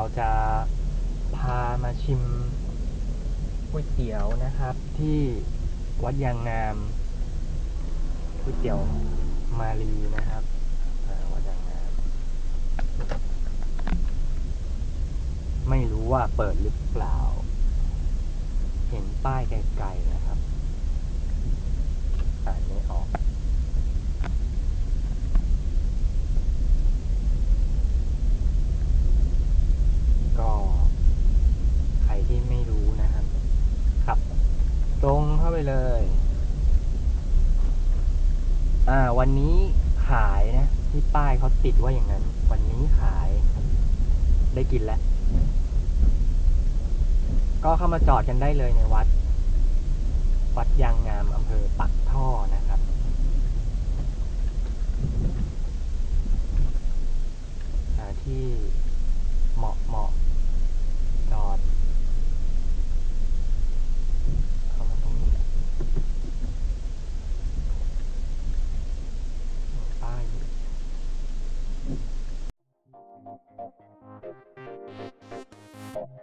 เราจะพามาชิมก๋วยเตี๋ยวนะครับ ที่วัดยางงามก๋วยเตี๋ยวมาลีนะครับวัดยางงาม ไม่รู้ว่าเปิดหรือเปล่า เห็นป้ายไกลๆนะครับ อ่านไม่ออก ก็ใครที่ไม่รู้นะครับ ขับ ตรง เลย อ่า วันนี้ขายนะที่ป้ายเขาติดว่าอย่างนั้น วันนี้ขาย ได้กินแล้ว ก็เข้ามาจอดกันได้เลยในวัด วัดยางงามอำเภอปักท่อนะครับ ที่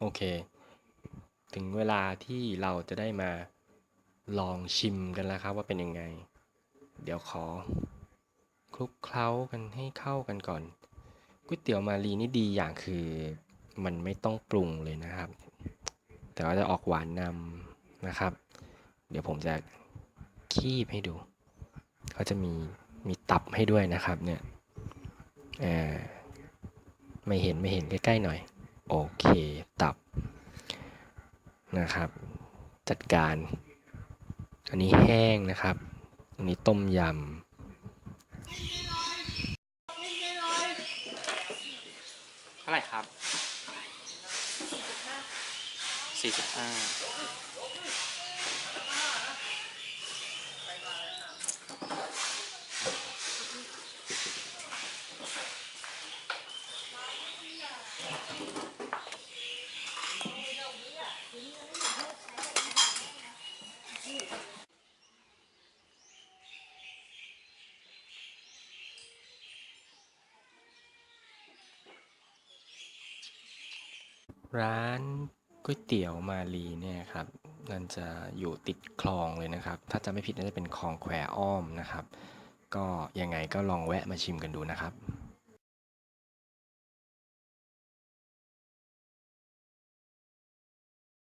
โอเค ถึงเวลาที่เราจะได้มาลองชิมกันแล้วครับว่าเป็นยังไง เดี๋ยวขอคลุกเคล้ากันให้เข้ากันก่อนก๋วยเตี๋ยวมารีนี่ดีอย่างคือมันไม่ต้องปรุงเลยนะครับ แต่ว่าจะออกหวานนำนะครับ เดี๋ยวผมจะคีบให้ดูเขาจะมีมีตับให้ด้วยนะครับเนี่ยอไม่เห็นไม่เห็นใกล้ๆหน่อย โอเคตับนะครับ จัดการ อันนี้แห้งนะครับ อันนี้ต้มยำเท่าไหร่ครับ 45 ร้านก๋วยเตี๋ยวมาลีเนี่ยครับมันจะอยู่ติดคลองเลยนะครับ ถ้าจะไม่ผิดน่าจะเป็นคลองแควอ้อมนะครับ ก็ยังไงก็ลองแวะมาชิมกันดูนะครับ